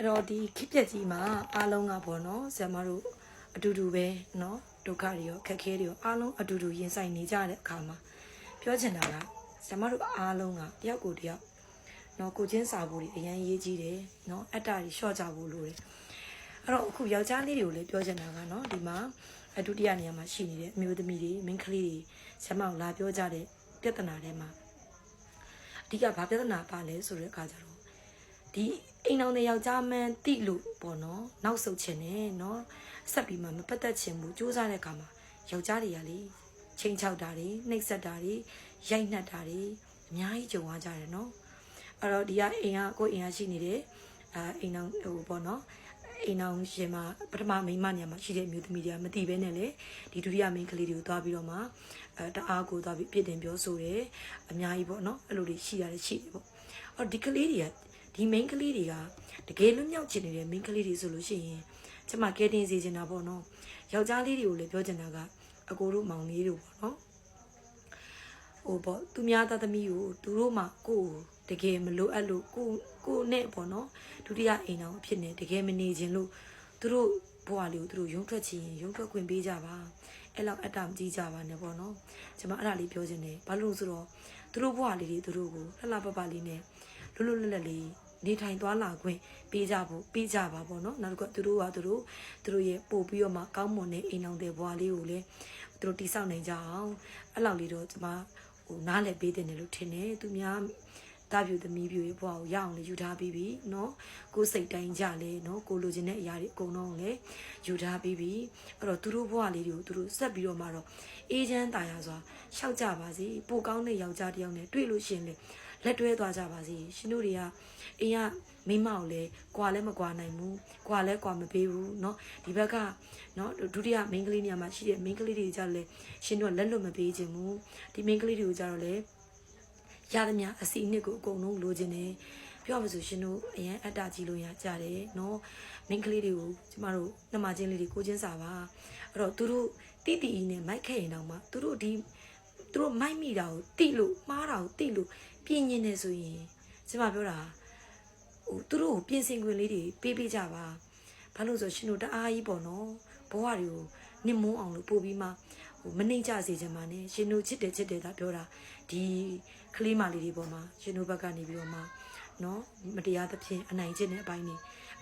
အဲ့တော့ဒီခစ်ပြက်ကြီးမှာအားလုံးကပေါ့နော်ဆရာမတို့အတူတူပဲနော်ဒုက္ခတွေရောခက်ခဲတွေရောအားလုံးအတူတူရင်ဆိုင်နေကြတဲ့အခါမှာပြောချင်တာကဆရာမတို့အားလုံးကတယောက်ကိုတယောက်နော်ကိုချင်းစာဖို့တွေအရန်ရေးကြီးတယ်နော်အတ္တတွေလျှော့ကြဖို့လိုတယ်အဲ့တော့အခုယောက်ျားလေးတွေကိုလည်းပြောချင်တာကနော်ဒီမှာအဒုတိယနေရာမှာရှိနေတဲ့အမျိုးသမီးတွေမိန်းကလေးတွေဆရာမကိုလာပြောကြတဲ့ပြဿနာတွေမှာအဓိကဘာပြဿနာပါလဲဆိုတဲ့အခါကျတော့ ဒီအိမ်အောင်တဲ့ယောက်ျားမန်းတိလို့ပေါ့နော်နောက်ဆုတ်ချင်တယ်နော်ဆက်ပြီးမှမပတ်သက်ချင်ဘူးစူးစမ်းတဲ့အခါမှာယောက်ျားတွေကလေချိန်ချောက်တာတွေနှိပ်စက်တာတွေရိုက်နှက်တာတွေအများကြီးကြုံရကြတယ်နော်အဲ့တော့ဒီကအိမ်ကကိုယ်အိမ်ကရှိနေတဲ့အာအိမ်အောင်ဟိုပေါ့နော်အိမ်အောင်ရှင်မှာပထမမိန်းမနေရာမှာရှိတဲ့အမျိုးသမီးတွေကမသိဘဲနဲ့လေဒီဒုတိယမိန်းကလေးတွေကိုသွားပြီးတော့မှအဲတအားကိုသွားပြီးပြစ်တင်ပြောဆိုတယ်အများကြီးပေါ့နော်အဲ့လိုတွေရှိရတယ်ရှိတယ်ပေါ့အဲ့တော့ဒီကလေးတွေက ဒီမိန်းကလေးတွေကတကယ်လွတ်မြောက်ချင်နေတဲ့မိန်းကလေးတွေဆိုလို့ရှိရင်ကျမကဲတင်စီချင်တာပေါ့နော်ယောက်ျားလေးတွေကိုလည်းပြောချင်တာကအကိုတို့မောင်လေးတို့ပေါ့နော်ဟိုပေါ့သူများသားသမီးကိုသူတို့မှကိုယ်တကယ်မလိုအပ်လို့ကိုကိုနဲ့ပေါ့နော်ဒုတိယအိမ်တော်အဖြစ်နဲ့တကယ်မနေခြင်းလို့သူတို့ဘဝလေးကိုသူတို့ရုံထွက်ချင်ရင်ရုံထွက်ခွင့်ပေးကြပါအဲ့လောက်အတ္တမကြီးကြပါနဲ့ပေါ့နော်ကျမအဲ့ဒါလေးပြောချင်တယ်ဘာလို့လဲဆိုတော့သူတို့ဘဝလေးတွေသူတို့ကိုလှလှပပလေးနဲ့ လွတ်လွတ်လပ်လပ်လေးနေထိုင်သွားလာခွင့်ပေးကြဖို့ပေးကြပါပေါ့နော်နောက်တစ်ခုကသူတို့ကသူတို့သူတို့ရဲ့ပို့ပြီးတော့မှကောင်းမွန်တဲ့အိမ်အောင်တဲ့ဘွားလေးကိုလည်းသူတို့တိဆောက်နိုင်ကြအောင်အဲ့လောက်လေးတော့ကျွန်မဟိုနားလည်ပေးတယ်လို့ထင်တယ်သူများ တာပြူသမီးပြူရဲ့ဘွားကိုရအောင်လေယူထားပြီးပြီเนาะကိုယ်စိတ်တိုင်းကြလေเนาะကိုလိုချင်တဲ့အရာတွေအကုန်လုံးလည်းယူထားပြီးပြီအဲ့တော့သူတို့ဘွားလေးတွေကိုသူတို့ဆက်ပြီးတော့မှတော့အေးချမ်းတာရစွာရှောက်ကြပါစေပိုကောင်းတဲ့ယောက်ျားတစ်ယောက်နဲ့တွေ့လို့ရှရင်လေ လက်တွဲသွားကြပါစေရှင်တို့တွေကအိမ်ကမိမကိုလည်းကွာလည်းမကွာနိုင်ဘူးကွာလည်းကွာမပေးဘူးเนาะဒီဘက်ကเนาะဒုတိယမိန်းကလေးနေရာမှာရှိတဲ့မိန်းကလေးတွေကြလည်းရှင်တို့ကလက်လွတ်မပေးခြင်းဘူးဒီမိန်းကလေးတွေကိုကြတော့လေ ရသမျှအစီအနှစ်ကိုအကုန်လုံးလိုချင်တယ်ပြောပါဆိုရှင်တို့အရင်အတ္တကြီးလို့ရကြတယ်เนาะမိန်းကလေးတွေကိုကျမတို့နှမချင်းလေးတွေကိုချင်းစာပါအဲ့တော့သူတို့တိတိအီနဲ့မိုက်ခဲ့ရင်တော့မှသူတို့ဒီသူတို့မိုက်မိတာကိုတိလို့မှားတာကိုတိလို့ ပြင်းညင်းနေဆိုရင်ကျမပြောတာဟိုသူတို့ကိုပြင်ဆင်ခွင့်လေးတွေပေးပေးကြပါဘာလို့ဆိုရှင်တို့တအားကြီးပေါ့နော်ဘဝတွေကိုနစ်မုန်းအောင်လို့ပို့ပြီးမှ ဟိုမနှိမ့်ကြစေချင်ပါနဲ့ရှင်တို့ချစ်တယ်ချစ်တယ်သာပြောတာဒီကလေးမလေးတွေပေါ်မှာရှင်တို့ဘက်ကနေပြီးတော့မှနော်မတရားသဖြင့်အနိုင်ကျင့်တဲ့အပိုင်းတွေ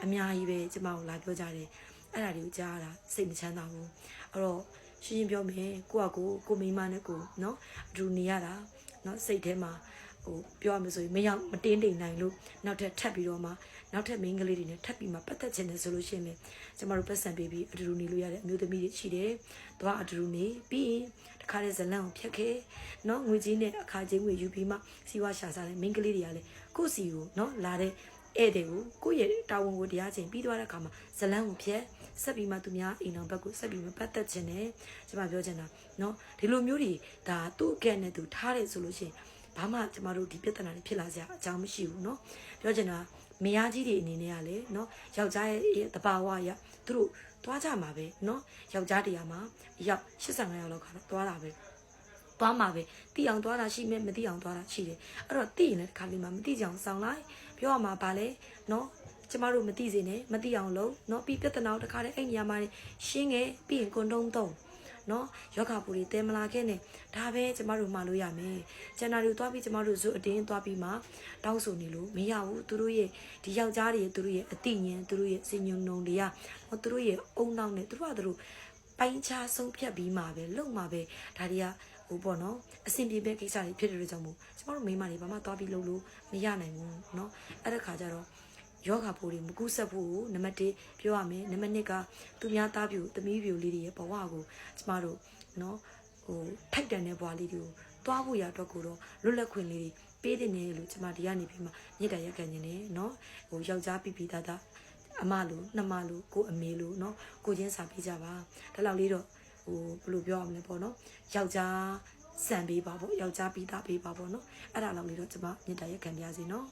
အများကြီးပဲကျမကိုလာပြောကြတယ်အဲ့ဒါတွေကိုကြားရတာစိတ်မချမ်းသာဘူးအဲ့တော့ရှင်းရှင်းပြောမယ်ကိုကကိုကိုမိန်းမနဲ့ကိုနော်အတူနေရတာနော်စိတ်ထဲမှာ ဟိုပြောရမယ်ဆိုရင်မရောက်မတင်းတိမ်နိုင်လို့နောက်ထပ်ထပ်ပြီးတော့မှနောက်ထပ်မိန်းကလေးတွေနဲ့ထပ်ပြီးမှပတ်သက်ချင်တယ်ဆိုလို့ရှိရင်လေကျမတို့ပတ်စံပေးပြီးအတူတူနေလို့ရတဲ့အမျိုးသမီးတွေရှိတယ်။သွားအတူတူနေပြီးရင်တခါတဲ့ဇလန်ကိုဖြတ်ခဲ့။နော်ငွေကြီးနဲ့အခါချင်းငွေယူပြီးမှစီဝါရှာစားတဲ့မိန်းကလေးတွေကလည်းကိုယ့်စီကိုနော်လာတဲ့ဧည့်သည်ကိုကိုယ့်ရဲ့တာဝန်ကိုတရားချင်းပြီးသွားတဲ့အခါမှာဇလန်ကိုဖြတ်ဆက်ပြီးမှသူများအိမ်တော်ဘက်ကိုဆက်ပြီးမှပတ်သက်ခြင်းနဲ့ကျမပြောချင်တာနော်ဒီလိုမျိုးတွေဒါသူ့အကဲနဲ့သူထားတယ်ဆိုလို့ရှိရင် ဘာမှကျမတို့ဒီပြဿနာတွေဖြစ်လာစရာအကြောင်းမရှိဘူးเนาะပြောချင်တာမယားကြီးတွေအနေနဲ့ကလည်းเนาะယောက်ျားရဲ့တဘာဝရသူတို့သွားကြမှာပဲเนาะယောက်ျားတရားမှာရောက်85ရောက်လောက်ခါတော့သွားတာပဲသွားမှာပဲတိအောင်သွားတာရှိမယ်မတိအောင်သွားတာရှိတယ်အဲ့တော့တိရင်လည်းတစ်ခါလေးမှမတိကြအောင်စောင်းလိုက်ပြောရမှာပါလေเนาะကျမတို့မတိစေနဲ့မတိအောင်လုပ်เนาะပြီးပြဿနာကိုတစ်ခါတည်းအဲ့ညမှာရှင်းခဲ့ပြီးရင်ကွန်တုံးတုံး နော်ယောဂပူတွေတဲမလာခဲ့နဲ့ဒါပဲကျမတို့မှာလို့ရမယ်ကျန်တာတွေသွားပြီးကျမတို့ဇွတ်အတင်းသွားပြီးမှတောင်းဆိုနေလို့မရဘူးသူတို့ရဲ့ဒီယောက်ျားတွေသူတို့ရဲ့အတိညာဉ်သူတို့ရဲ့စင်ညုံနှုံတွေကဟောသူတို့ရဲ့အုံနောက်နဲ့သူတို့ကသူတို့ပိုင်းခြားဆုံးဖြတ်ပြီးမှပဲလုံမှပဲဒါတွေကဟိုပေါ့နော်အဆင်ပြေပဲကိစ္စတွေဖြစ်တဲ့ကြောင့်မို့ကျမတို့မိန်းမတွေဘာမှသွားပြီးလုပ်လို့မရနိုင်ဘူးเนาะအဲ့ဒါခါကျတော့ ယောဂါပိုးတွေမကူးဆက်ဖို့နံပါတ်1ပြောရမယ်နံပါတ်2ကသူများသားပြူသမီးပြူလေးတွေရဲ့ဘဝကိုကျမတို့နော်ဟိုထိုက်တန်တဲ့ဘဝလေးတွေကိုတွားဖို့ရတော့ကိုတော့လွတ်လပ်ခွင့်လေးတွေပေးတင်နေလို့ကျမဒီကနေပြီးမှမြေတရရက်ကန်နေတယ်နော်ဟိုယောက်ျားပြပြသားသားအမလို့နှမလို့ကိုအမေလို့နော်ကိုချင်းစာပေးကြပါဒါလောက်လေးတော့ဟိုဘယ်လိုပြောရမလဲပေါ့နော်ယောက်ျားစံပေးပါပေါ့ယောက်ျားပြီးသားပေးပါပေါ့နော်အဲ့ဒါလောက်လေးတော့ကျမမြေတရရက်ကန်ပြစီနော်